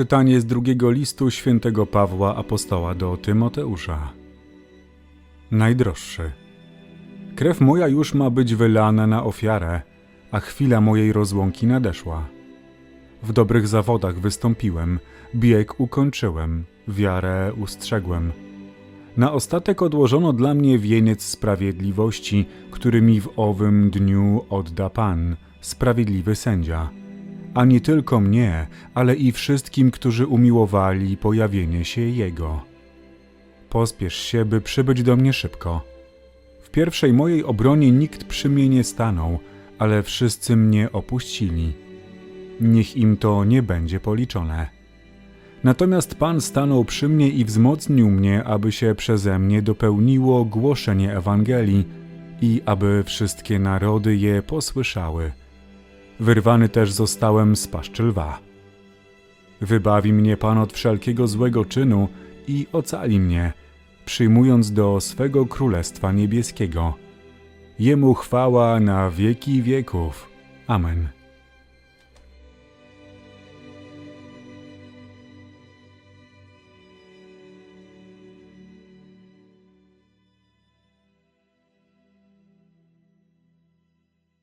Czytanie z drugiego listu świętego Pawła Apostoła do Tymoteusza. Najdroższy. Krew moja już ma być wylana na ofiarę, a chwila mojej rozłąki nadeszła. W dobrych zawodach wystąpiłem, bieg ukończyłem, wiarę ustrzegłem. Na ostatek odłożono dla mnie wieniec sprawiedliwości, który mi w owym dniu odda Pan, sprawiedliwy sędzia. A nie tylko mnie, ale i wszystkim, którzy umiłowali pojawienie się Jego. Pospiesz się, by przybyć do mnie szybko. W pierwszej mojej obronie nikt przy mnie nie stanął, ale wszyscy mnie opuścili. Niech im to nie będzie policzone. Natomiast Pan stanął przy mnie i wzmocnił mnie, aby się przeze mnie dopełniło głoszenie Ewangelii i aby wszystkie narody je posłyszały. Wyrwany też zostałem z paszczy lwa. Wybawi mnie Pan od wszelkiego złego czynu i ocali mnie, przyjmując do swego Królestwa Niebieskiego. Jemu chwała na wieki wieków. Amen.